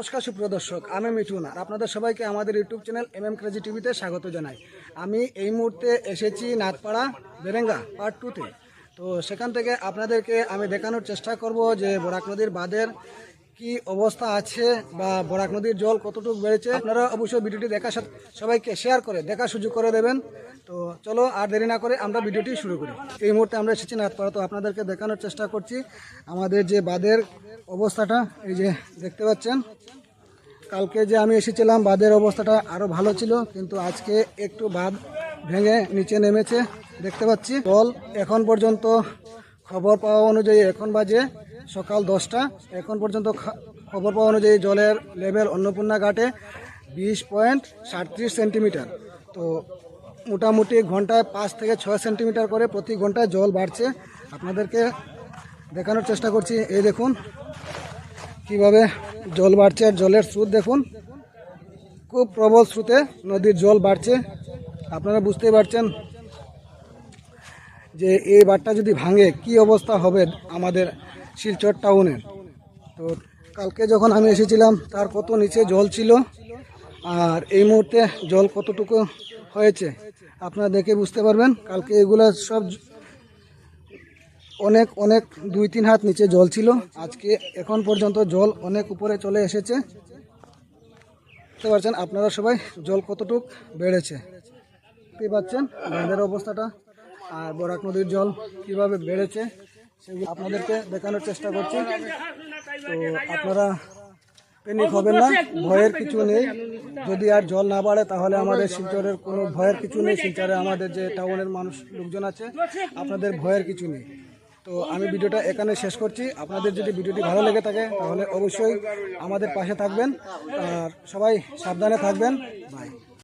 নমস্কার সুপ্রদর্শক আমি মিঠুন আর আপনাদের সবাইকে আমাদের YouTube channel M M crazy টিভিতে স্বাগত জানাই। আমি এই মুহূর্তে এসেছি নাথপাড়া বেরেঙ্গা পার্ট টুতে তো সেখান থেকে আপনাদেরকে আমি দেখানোর চেষ্টা করব যে বরাক নদীর বাঁধের কি অবস্থা আছে বা বরাক নদীর জল কতটুকু বেড়েছে? আপনারা অবশ্যই ভিডিওটি দেখার সাথে সবাইকে শেয়ার করে, দেখার সুযোগ করে দেবেন। তো চলো আর দেরি না করে আমরা ভিডিওটি শুরু করি। এই মুহূর্তে আমরা এসেছি নাথপাড়া তো আপনাদেরকে দেখানোর চেষ্টা করছি আমাদের যে বাঁধের অবস্থাটা, এই যে দেখতে পাচ্ছেন। কালকে যে আমি এসেছিলাম, বাঁধের অবস্থাটা আরও ভালো ছিল, কিন্তু আজকে একটু বাঁধ ভেঙে নিচে নেমেছে, দেখতে পাচ্ছি। জল এখন পর্যন্ত খবর পাওয়া অনুযায়ী এখন বাজে সকাল দশটা। এখন পর্যন্ত খবর পাওয়া অনুযায়ী জলের লেভেল অন্নপূর্ণা ঘাটে বিশ পয়েন্ট সাতত্রিশ সেন্টিমিটার। তো মোটামুটি ঘন্টায় পাঁচ থেকে ছয় সেন্টিমিটার করে প্রতি ঘন্টায় জল বাড়ছে। আপনাদেরকে দেখানোর চেষ্টা করছি। এই দেখুন, কীভাবে জল বাড়ছে আর জলের স্রোত দেখুন। খুব প্রবল স্রোতে নদীর জল বাড়ছে। আপনারা বুঝতেই পারছেন যে এই বাঁধটা যদি ভাঙে, কি অবস্থা হবে আমাদের শিলচর টাউনের। তো কালকে যখন আমি এসেছিলাম, তার কত নিচে জল ছিল, আর এই মুহূর্তে জল কতটুকু হয়েছে, আপনারা দেখে বুঝতে পারবেন। কালকে এগুলো সব অনেক অনেক, দুই তিন হাত নিচে জল ছিল। আজকে এখন পর্যন্ত জল অনেক উপরে চলে এসেছে। বুঝতে পারছেন আপনারা সবাই জল কতটুক বেড়েছে। দেখতে পাচ্ছেন, বাঁধের অবস্থাটা, আর বরাক নদীর জল কীভাবে বেড়েছে। আপনাদেরকে দেখানোর চেষ্টা করছি। তো আপনারা প্যানিক হবেন না, ভয়ের কিছু নেই। যদি আর জল না বাড়ে, তাহলে আমাদের শিলচরের কোনো ভয়ের কিছু নেই। শিলচরে আমাদের যে টাউনের মানুষ, লোকজন আছে, আপনাদের ভয়ের কিছু নেই। তো আমি ভিডিওটা এখানে শেষ করছি। আপনাদের যদি ভিডিওটি ভালো লেগে থাকে, তাহলে অবশ্যই আমাদের পাশে থাকবেন। আর সবাই সাবধানে থাকবেন। বাই